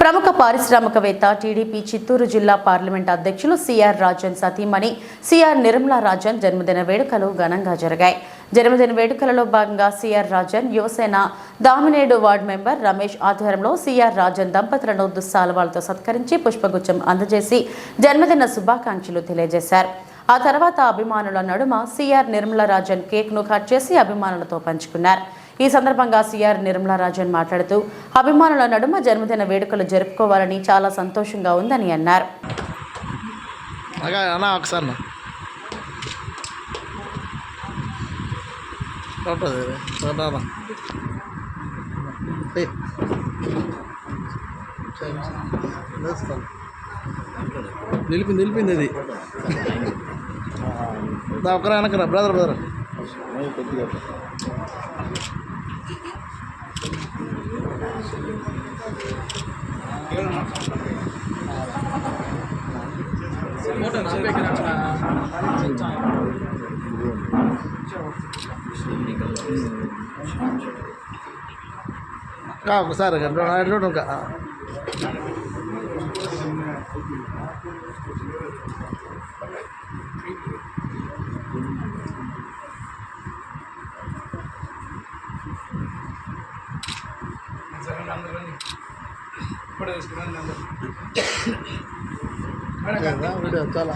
ప్రముఖ పారిశ్రామికవేత్త టీడీపీ చిత్తూరు జిల్లా పార్లమెంట్ అధ్యక్షులు సిఆర్ రాజన్ సతీమణి సిఆర్ నిర్మలా రాజన్ జన్మదిన వేడుకలు ఘనంగా జరిగాయి. జన్మదిన వేడుకలలో భాగంగా C R Rajan Yuvasena Damineedu ward member Ramesh ఆధ్వర్యంలో సిఆర్ రాజన్ దంపతులను దుస్సాలవాలతో సత్కరించి పుష్పగుచ్చం అందజేసి జన్మదిన శుభాకాంక్షలు తెలియజేశారు. ఆ తర్వాత అభిమానుల నడుమ సిఆర్ నిర్మలా రాజన్ కేక్ను కట్ చేసి అభిమానులతో పంచుకున్నారు. ఈ సందర్భంగా సిఆర్ నిర్మలారాజన్ మాట్లాడుతూ అభిమానుల నడుమ జన్మదిన వేడుకలు జరుపుకోవాలని చాలా సంతోషంగా ఉందని అన్నారు. నిలిపింది నిలిపింది అది ఒకరా వెనకరా brother brother. కా ఒకసారి చూడు ఇంకా వీడియో చాలా